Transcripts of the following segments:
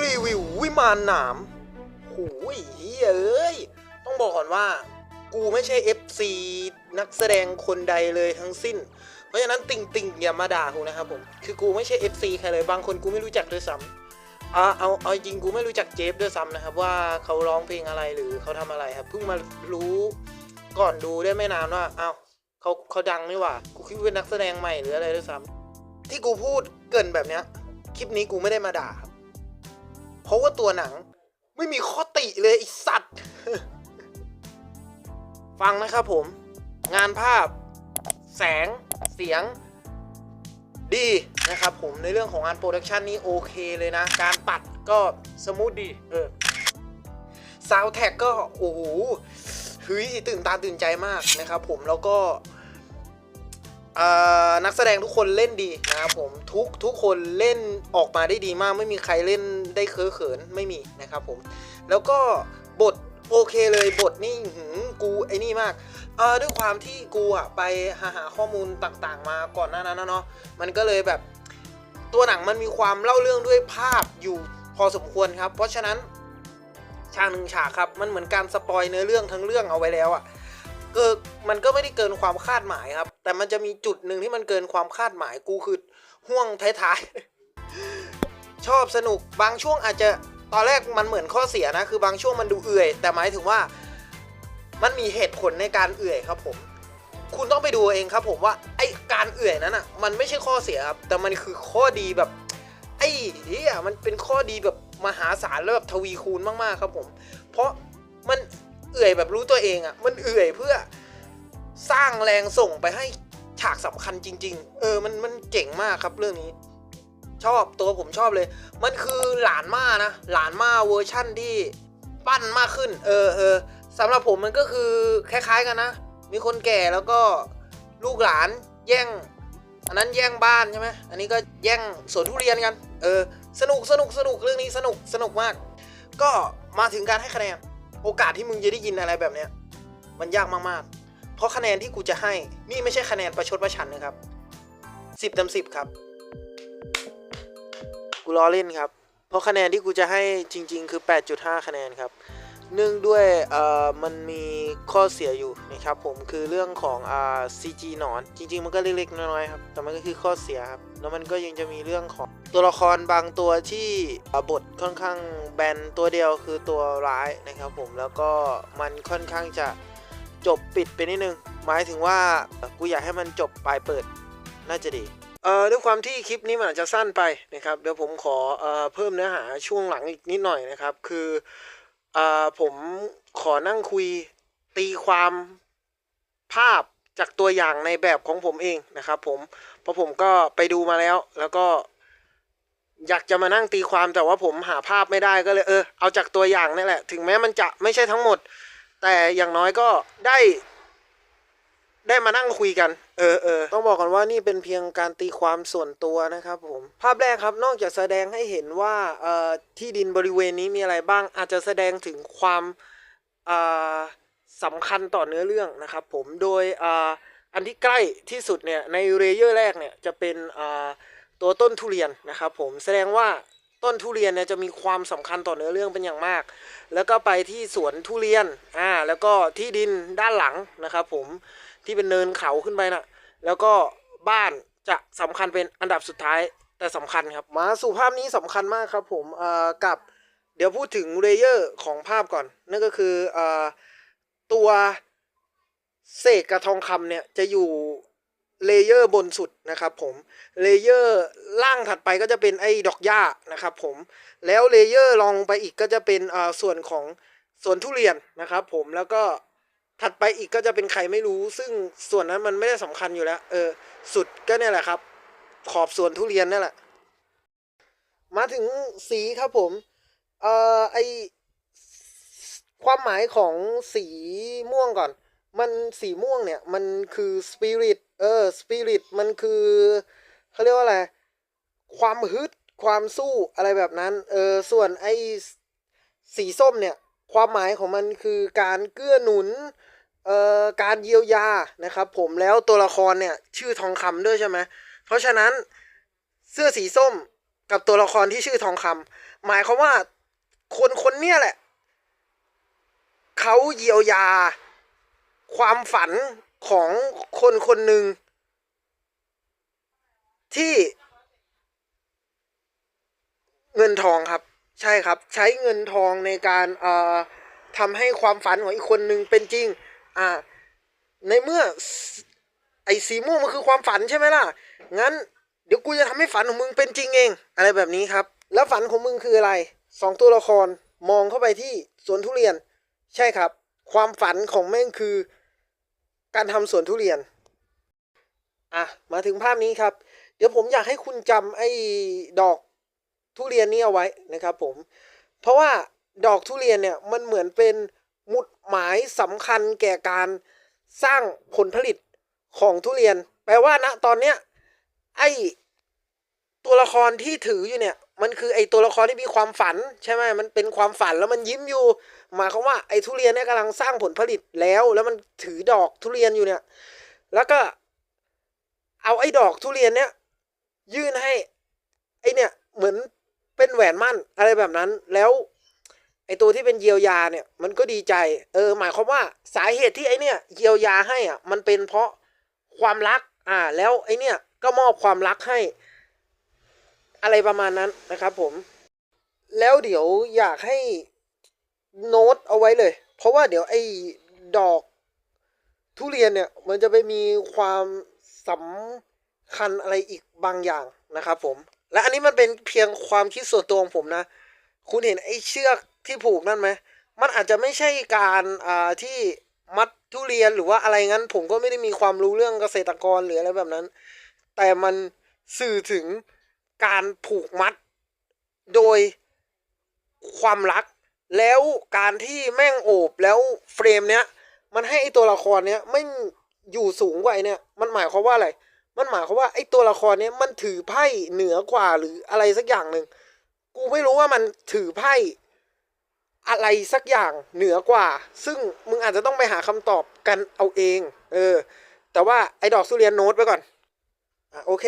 รีวิววิมานหนามโอ้ยเฮ้ยเอ้ย ต้องบอกก่อนว่า กูไม่ใช่ FC นักแสดงคนใดเลยทั้งสิ้น เพราะฉะนั้นติ่งติ่งอย่ามาด่ากูนะครับผม คือกูไม่ใช่ FC ใครเลย บางคนกูไม่รู้จักด้วยซ้ำอ่าเอาเอาจริงกูไม่รู้จักเจฟด้วยซ้ำนะครับ ว่าเขาร้องเพลงอะไรหรือเขาทำอะไรครับ เพิ่งมารู้ก่อนดูได้ไม่นานว่า เอ้าเขาเขาดังนี่หว่า กูคิดว่าเป็นนักแสดงใหม่หรืออะไรด้วยซ้ำที่กูพูดเกินแบบเนี้ย คลิปนี้กูไม่ได้มาด่าครับ เพราะว่าตัวหนังไม่มีข้อติเลยไอสัตว์ ฟังนะครับผม งานภาพ แสงเสียง ดีนะครับผมในเรื่องของงานโปรดักชันนี้โอเคเลยนะ การปัดก็สมูทดี เออซาวแท็กก็ โอ้โหเฮ้ยตื่นตาตื่นใจมากนะครับผมแล้วก็ เอ่อ นักแสดงทุกคนเล่นดีนะครับผมทุกทุกคนเล่นออกมาได้ดีมาก ไม่มีใครเล่นได้เคอะเขินไม่มีนะครับผม แล้วก็บทโอเคเลยบทนี่หืกูไอ้นี่มากเออด้วยความที่กูอะไปหาหาข้อมูลต่างๆ มาก่อนหน้านั้นเนาะมันก็เลยแบบตัวหนังมันมีความเล่าเรื่องด้วยภาพอยู่พอสมควรครับ เพราะฉะนั้นฉากหนึ่งฉากครับ มันเหมือนการสปอยเนื้อเรื่องทั้งเรื่องเอาไว้แล้วอะ เกิมันก็ไม่ได้เกินความคาดหมายครับ แต่มันจะมีจุดหนึ่งที่มันเกินความคาดหมายกูคือห่วงท้ายๆ ชอบสนุกบางช่วงอาจจะตอนแรกมันเหมือนข้อเสียนะ คือบางช่วงมันดูเอื่อย แต่หมายถึงว่ามันมีเหตุผลในการเอื่อยครับผม คุณต้องไปดูเองครับผมว่าไอการเอื่อยนั้นอะ มันไม่ใช่ข้อเสียครับ แต่มันคือข้อดีแบบไอ้เหี้ยมันเป็นข้อดีแบบมหาศาลแล้วแบบทวีคูณมากๆครับผม เพราะ อื่อยแบบรู้ตัวเองอะ่ะ มันเอื่อยเพื่อสร้างแรงส่งไปให้ฉากสำคัญจริง ๆ เออ มันมันเจ๋งมากครับเรื่องนี้ ชอบตัวผมชอบเลย มันคือหลานม่านะ หลานม่าเวอร์ชั่นที่ปั้นมากขึ้น เออเออสำหรับผมมันก็คือคล้ายๆกันนะ มีคนแก่แล้วก็ลูกหลานแย่ง อันนั้นแย่งบ้านใช่ไหมอันนี้ก็แย่งสวนทุเรียนกัน เออ สนุกสนุกสนุกเรื่องนี้สนุกสนุกมาก ก็มาถึงการให้คะแนน โอกาสที่มึงจะได้ยินอะไรแบบเนี้ยมันยากมากๆ เพราะคะแนนที่กูจะให้นี่ไม่ใช่คะแนนประชดประชันนะครับสิบเต็มสิบครับ กูล้อเล่นครับ เพราะคะแนนที่กูจะให้จริง ๆ คือ 8.5 คะแนนครับ เนื่องด้วยมันมีข้อเสียอยู่นะครับผมคือเรื่องของอ่า CG หนอน จริง ๆ มันก็เล็กๆน้อยๆครับแต่มันก็คือข้อเสียครับแล้วมันก็ยังจะมีเรื่องของตัวละครบางตัวที่บทค่อนข้างแบนตัวเดียวคือตัวร้ายนะครับผมแล้วก็มันค่อนข้างจะจบปิดไปนิดนึง หมายถึงว่ากูอยากให้มันจบปลายเปิดน่าจะดีเอ่อด้วยความที่คลิปนี้มันอาจจะสั้นไปนะครับเดี๋ยวผมขอเอ่อเพิ่มเนื้อหาช่วงหลังอีกนิดหน่อยนะครับ คือ อ่อผมขอนั่งคุยตีความภาพจากตัวอย่างในแบบของผมเองนะครับ ผมเพราะผมก็ไปดูมาแล้ว แล้วก็ อยากจะมานั่งตีความแต่ว่าผมหาภาพไม่ได้ก็เลยเออเอาจากตัวอย่างนี่แหละ ถึงแม้มันจะไม่ใช่ทั้งหมด แต่อย่างน้อยก็ได้ ได้มานั่งคุยกัน เออเออต้องบอกก่อนว่านี่เป็นเพียงการตีความส่วนตัวนะครับผม ภาพแรกครับนอกจากแสดงให้เห็นว่าเอ่อที่ดินบริเวณนี้มีอะไรบ้าง อาจจะแสดงถึงความอ่าสำคัญต่อเนื้อเรื่องนะครับผม โดยอ่าอันที่ใกล้ที่สุดเนี่ยในเรเยอร์แรกเนี่ยจะเป็นอ่าตัวต้นทุเรียนนะครับผม แสดงว่าต้นทุเรียนเนี่ยจะมีความสำคัญต่อเนื้อเรื่องเป็นอย่างมาก แล้วก็ไปที่สวนทุเรียน อ่า แล้วก็ที่ดินด้านหลังนะครับผม ที่เป็นเนินเขาขึ้นไปนะ่ะ แล้วก็บ้านจะสำคัญเป็นอันดับสุดท้ายแต่สำคัญครับ มาสู่ภาพนี้สำคัญมากครับผมเอ่อกับเดี๋ยวพูดถึงเลเยอร์ของภาพก่อน นั่นก็คือเอ่อตัวเศษกระทองคำเนี่ยจะอยู่เลเยอร์บนสุดนะครับผมเลเยอร์ล่างถัดไปก็จะเป็นไอ้ดอกหญ้านะครับผมแล้วเลเยอร์รองลงไปอีกก็จะเป็นเอ่อส่วนของสวนทุเรียนนะครับผมแล้วก็ ถัดไปอีกก็จะเป็นใครไม่รู้ ซึ่งส่วนนั้นมันไม่ได้สำคัญอยู่แล้ว เออ สุดก็เนี่ยแหละครับ ขอบส่วนทุเรียนนั่นแหละ มาถึงสีครับผม เอ่อไอความหมายของสีม่วงก่อน มันสีม่วงเนี่ย มันคือสปิริตเออสปิริตมันคือเขาเรียกว่าอะไร ความฮึดความสู้อะไรแบบนั้น เออ ส่วนไอสีส้มเนี่ย ความหมายของมันคือการเกื้อหนุนเอ่อการเยียวยานะครับ ผมแล้วตัวละครเนี่ยชื่อทองคำด้วยใช่ไหมเพราะฉะนั้นเสื้อสีส้มกับตัวละครที่ชื่อทองคำหมายความว่าคนคนเนี้ยแหละเขาเยียวยา ความฝันของคนคนหนึ่งที่เงินทองครับ ใช่ครับ ใช้เงินทองในการเอ่อทำให้ความฝันของอีกคนหนึ่งเป็นจริง อ่า ในเมื่อไอ้สีม่วงมันคือความฝันใช่ไหมล่ะ งั้น เดี๋ยวกูจะทำให้ฝันของมึงเป็นจริงเอง อะไรแบบนี้ครับ แล้วฝันของมึงคืออะไร สองตัวละครมองเข้าไปที่สวนทุเรียน ใช่ครับ ความฝันของแม่งคือ การทำสวนทุเรียน อะ มาถึงภาพนี้ครับ เดี๋ยวผมอยากให้คุณจำไอ้ดอก ทุเรียนนี้เอาไว้นะครับผม เพราะว่าดอกทุเรียนเนี่ยมันเหมือนเป็นหมุดหมายสำคัญแก่การสร้างผลผลิตของทุเรียน แปลว่าณตอนเนี้ยไอตัวละครที่ถืออยู่เนี่ย มันคือไอตัวละครที่มีความฝันใช่ไหมมันเป็นความฝันแล้วมันยิ้มอยู่ หมายความว่าไอทุเรียนเนี่ยกำลังสร้างผลผลิตแล้ว แล้วมันถือดอกทุเรียนอยู่เนี่ย แล้วก็เอาไอ้ดอกทุเรียนเนี่ยยื่นให้ไอเนี่ยเหมือน เป็นแหวนมั่นอะไรแบบนั้นแล้วไอตัวที่เป็นเยียวยาเนี่ยมันก็ดีใจเออหมายความว่าสาเหตุที่ไอเนี่ยเยียวยาให้อะมันเป็นเพราะความรักอ่าแล้วไอเนี่ยก็มอบความรักให้ อะไรประมาณนั้นนะครับผม แล้วเดี๋ยวอยากให้โน้ตเอาไว้เลย เพราะว่าเดี๋ยวไอ้ดอกทุเรียนเนี่ยมันจะไปมีความสำคัญอะไรอีกบางอย่างนะครับผม และอันนี้มันเป็นเพียงความคิดส่วนตัวของผมนะ คุณเห็นไอ้เชือกที่ผูกนั่นไหม มันอาจจะไม่ใช่การอ่าที่มัดทุเรียนหรือว่าอะไรงั้น ผมก็ไม่ได้มีความรู้เรื่องเกษตรกรหรืออะไรแบบนั้น แต่มันสื่อถึงการผูกมัด โดยความรัก แล้วการที่แม่งโอบแล้วเฟรมเนี้ย มันให้ไอตัวละครเนี้ยไม่อยู่สูงกว่าไอเนี้ยมันหมายความว่าอะไร มันหมายความว่าไอตัวละครเนี้ยมันถือไพ่เหนือกว่าหรืออะไรสักอย่างหนึ่งกูไม่รู้ว่ามันถือไพ่อะไรสักอย่างเหนือกว่า ซึ่งมึงอาจจะต้องไปหาคำตอบกันเอาเอง เออ แต่ว่าไอ้ดอกทุเรียนโน้ตไว้ก่อนอะโอเค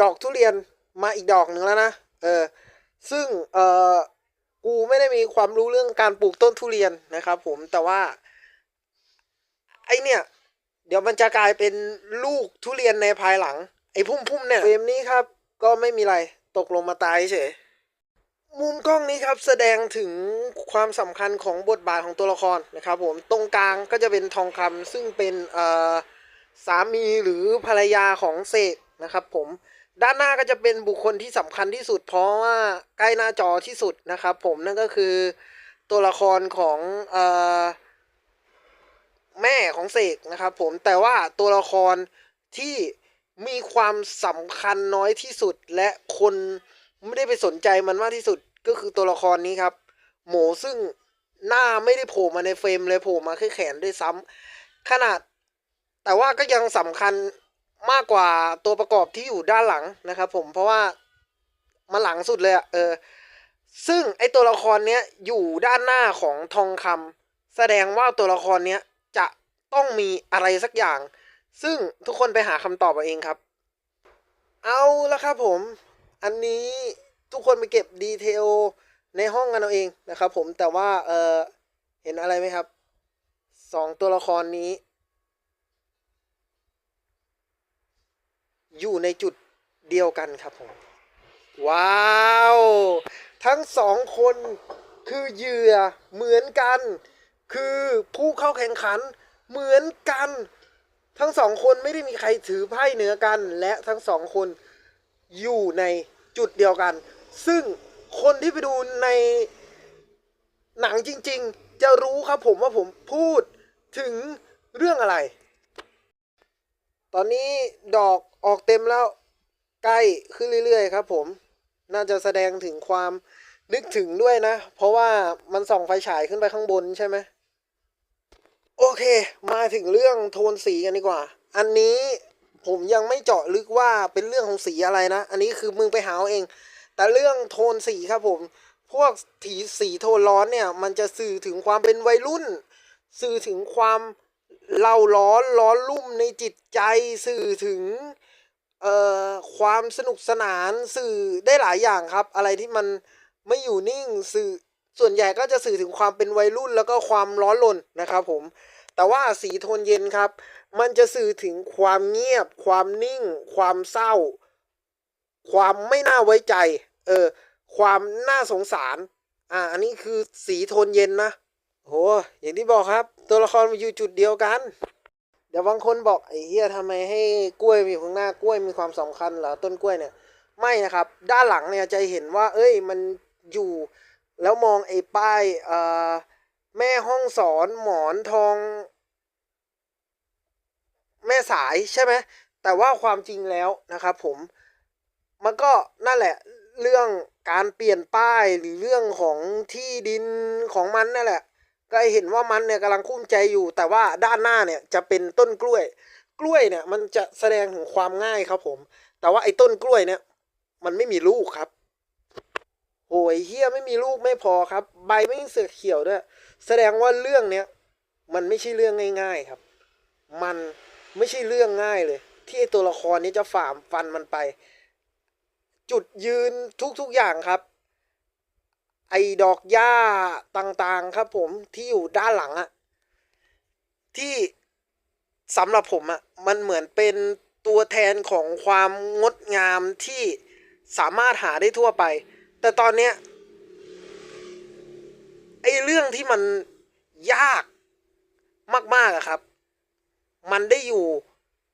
ดอกทุเรียนมาอีกดอกหนึ่งแล้วนะเออซึ่งเออกูไม่ได้มีความรู้เรื่องการปลูกต้นทุเรียนนะครับ ผมแต่ว่า ไอเนี่ย เดี๋ยวมันจะกลายเป็นลูกทุเรียนในภายหลัง ไอ้พุ่มๆเนี่ยเฟรมนี้ครับ ก็ไม่มีอะไรตกลงมาตายเฉยมุมกล้องนี้ครับแสดงถึงความสำคัญของบทบาทของตัวละครนะครับผมตรงกลางก็จะเป็นทองคำซึ่งเป็นสามีหรือภรรยาของเสกนะครับผมด้านหน้าก็จะเป็นบุคคลที่สำคัญที่สุด เพราะว่าใกล้หน้าจอที่สุดนะครับผมนั่นก็คือตัวละครของอ แม่ของเสกนะครับผมแต่ว่าตัวละครที่มีความสำคัญน้อยที่สุดและคนไม่ได้ไปสนใจมันมากที่สุดก็คือตัวละครนี้ครับ หมูซึ่งหน้าไม่ได้โผล่มาในเฟรมเลยโผล่มาแค่แขนด้วยซ้ำขนาด แต่ว่าก็ยังสำคัญมากกว่าตัวประกอบที่อยู่ด้านหลังนะครับ ผมเพราะว่ามันหลังสุดเลยอะเออซึ่งไอตัวละครเนี้ยอยู่ด้านหน้าของทองคำแสดงว่าตัวละครเนี้ย ต้องมีอะไรสักอย่าง ซึ่งทุกคนไปหาคำตอบเอาเองครับ เอาละครับผม อันนี้ทุกคนไปเก็บดีเทลในห้องกันเอาเองนะครับผมแต่ว่าเออเห็นอะไรไหมครับสองตัวละครนี้ อยู่ในจุดเดียวกันครับผม ว้าว ทั้งสองคนคือเหยื่อเหมือนกัน คือผู้เข้าแข่งขัน เหมือนกัน ทั้งสองคนไม่ได้มีใครถือไพ่เหนือกัน และทั้งสองคนอยู่ในจุดเดียวกัน ซึ่งคนที่ไปดูในหนังจริง ๆ จะรู้ครับผมว่าผมพูดถึงเรื่องอะไร ตอนนี้ดอกออกเต็มแล้วใกล้ขึ้นเรื่อย ๆ ครับ ผมน่าจะแสดงถึงความนึกถึงด้วยนะ เพราะว่ามันส่องไฟฉายขึ้นไปข้างบนใช่ไหม โอเค มาถึงเรื่องโทนสีกันดีกว่า อันนี้ผมยังไม่เจาะลึกว่าเป็นเรื่องของสีอะไรนะ อันนี้คือมึงไปหาเอาเอง แต่เรื่องโทนสีครับผม พวกสีสีโทนร้อนเนี่ย มันจะสื่อถึงความเป็นวัยรุ่น สื่อถึงความเล่าร้อนร้อนรุ่มในจิตใจ สื่อถึงเอ่อความสนุกสนาน สื่อได้หลายอย่างครับ อะไรที่มันไม่อยู่นิ่ง สื่อ ส่วนใหญ่ก็จะสื่อถึงความเป็นวัยรุ่นแล้วก็ความร้อนรนนะครับผม แต่ว่าสีโทนเย็นครับ มันจะสื่อถึงความเงียบ ความนิ่ง ความเศร้า ความไม่น่าไว้ใจ เออ ความน่าสงสาร อ่า อันนี้คือสีโทนเย็นนะโห อย่างที่บอกครับ ตัวละครมันอยู่จุดเดียวกัน เดี๋ยวบางคนบอกไอ้เฮียทำไมให้กล้วยมีข้างหน้ากล้วยมีความสำคัญเหรอต้นกล้วยเนี่ย ไม่นะครับ ด้านหลังเนี่ยจะเห็นว่า เอ้ย มันอยู่ แล้วมองไอ้ป้ายเอ่อแม่ห้องสอนหมอนทอง แม่สายใช่ไหมแต่ว่าความจริงแล้วนะครับผมมันก็นั่นแหละเรื่องการเปลี่ยนป้ายหรือเรื่องของที่ดินของมันนั่นแหละ ก็เห็นว่ามันเนี่ยกำลังคุ้มใจอยู่ แต่ว่าด้านหน้าเนี่ยจะเป็นต้นกล้วย กล้วยเนี่ยมันจะแสดงถึงความง่ายครับผม แต่ว่าไอ้ต้นกล้วยเนี่ยมันไม่มีลูกครับ โอ้ยเฮียไม่มีลูกไม่พอครับ ใบไม่เสือกเขียวด้วย แสดงว่าเรื่องเนี้ยมันไม่ใช่เรื่องง่ายๆครับ มันไม่ใช่เรื่องง่ายเลย ที่ไอตัวละครนี้จะฝ่าฟันมันไป จุดยืนทุกๆอย่างครับ ไอ้ดอกหญ้าต่างๆครับ ผมที่อยู่ด้านหลังอะที่สำหรับผมอะมันเหมือนเป็นตัวแทนของความงดงามที่สามารถหาได้ทั่วไป แต่ตอนเนี้ยไอ้เรื่องที่มันยากมากๆอะครับ มันได้อยู่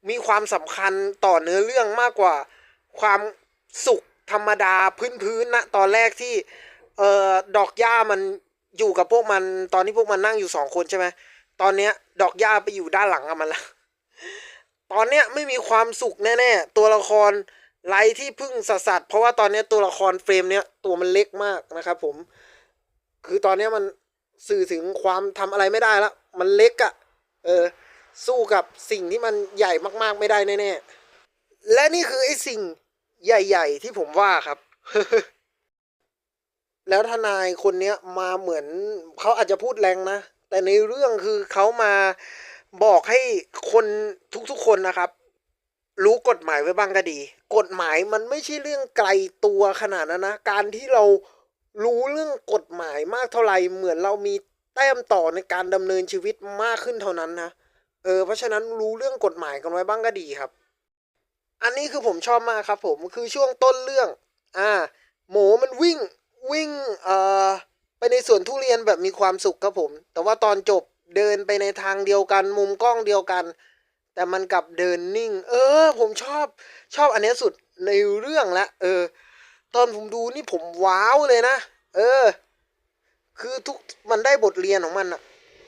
มีความสำคัญต่อเนื้อเรื่องมากกว่าความสุขธรรมดาพื้นๆนะตอนแรกที่ เอ่อดอกหญ้ามันอยู่กับพวกมัน ตอนที่พวกมันนั่งอยู่สองคนใช่ไหมตอนเนี้ย ดอกหญ้าไปอยู่ด้านหลังกับมันละตอนเนี้ยไม่มีความสุขแน่ๆตัวละคร ไรที่พึ่งสัสัตว์เพราะว่าตอนนี้ตัวละครเฟรมเนี้ยตัวมันเล็กมากนะครับผม คือตอนนี้มันสื่อถึงความทำอะไรไม่ได้แล้วมันเล็กอะ่ะ เออ สู้กับสิ่งที่มันใหญ่มากๆไม่ได้แน่ๆ และนี่คือไอ้สิ่งใหญ่ ๆ ที่ผมว่าครับ แล้วทนายคนเนี้ยมาเหมือนเขาอาจจะพูดแรงนะ แต่ในเรื่องคือเขามาบอกให้คนทุกๆคนนะครับ รู้กฎหมายไว้บ้างก็ดี กฎหมายมันไม่ใช่เรื่องไกลตัวขนาดนั้นนะ การที่เรารู้เรื่องกฎหมายมากเท่าไหร่เหมือนเรามีแต้มต่อในการดำเนินชีวิตมากขึ้นเท่านั้นนะ เออ เพราะฉะนั้นรู้เรื่องกฎหมายกันไว้บ้างก็ดีครับ อันนี้คือผมชอบมากครับ ผมคือช่วงต้นเรื่อง อ่า หมูมันวิ่งวิ่งเอ่อไปในสวนทุเรียนแบบมีความสุขครับผม แต่ว่าตอนจบเดินไปในทางเดียวกัน มุมกล้องเดียวกัน แต่มันกลับเดินนิ่ง เออ ผมชอบชอบอันเนี้ยสุดในเรื่องละเออ ตอนผมดูนี่ผมว้าวเลยนะ เออ คือทุกมันได้บทเรียนของมันอะ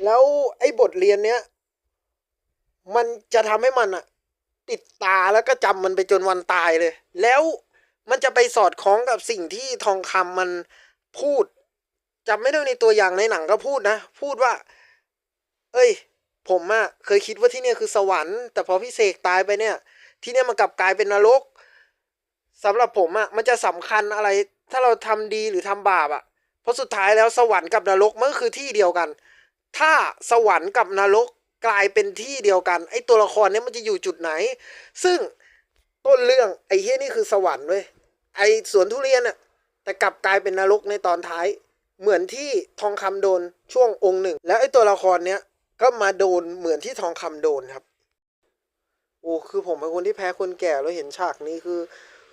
แล้วไอ้บทเรียนเนี้ย มันจะทำให้มันอะติดตาแล้วก็จำมันไปจนวันตายเลย แล้วมันจะไปสอดคล้องกับสิ่งที่ทองคำมันพูดจำไม่ได้ในตัวอย่างในหนังก็พูดนะ พูดว่า เอ้ย ผมอะเคยคิดว่าที่เนี่ยคือสวรรค์แต่พอพี่เสกตายไปเนี่ย ที่เนี่ยมันกลับกลายเป็นนรกสำหรับผมอะมันจะสำคัญอะไร ถ้าเราทำดีหรือทำบาปอะเพราะสุดท้ายแล้วสวรรค์กับนรกมันก็คือที่เดียวกัน ถ้าสวรรค์กับนรกกลายเป็นที่เดียวกันไอ้ตัวละครเนี้ยมันจะอยู่จุดไหน ซึ่งต้นเรื่องไอ้เฮียนี่คือสวรรค์เว้ยไอ้สวนทุเรียนอะแต่กลับกลายเป็นนรกในตอนท้าย เหมือนที่ทองคำโดนช่วงองค์หนึ่ง แล้วไอ้ตัวละครเนี้ย ก็มาโดนเหมือนที่ทองคำโดนครับ โอ้คือผมเป็นคนที่แพ้คนแก่แล้วเห็นฉากนี้คือ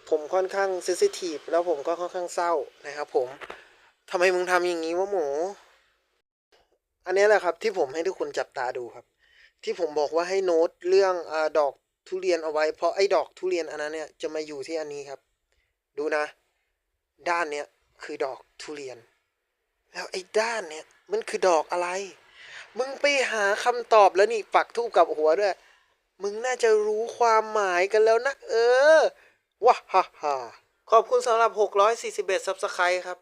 ผมค่อนข้างเซนซิทีฟแล้วผมก็ค่อนข้างเศร้านะครับ ผมทำไมมึงทำอย่างนี้วะหมู อันนี้แหละครับ ที่ผมให้ทุกคนจับตาดูครับ ที่ผมบอกว่าให้โน้ตเรื่องอดอกทุเรียนเอาไว้ เพราะไอ้ดอกทุเรียนอันนั้นเนี่ยจะมาอยู่ที่อันนี้ครับ ดูนะ ด้านเนี้ยคือดอกทุเรียน แล้วไอ้ด้านเนี้ยมันคือดอกอะไร มึงไปหาคำตอบแล้วนี่ปักทูบกับหัวด้วย มึงน่าจะรู้ความหมายกันแล้วนักเออว้าฮ่าฮ่าขอบคุณสำหรับ 641 ซับสไครต์ครับ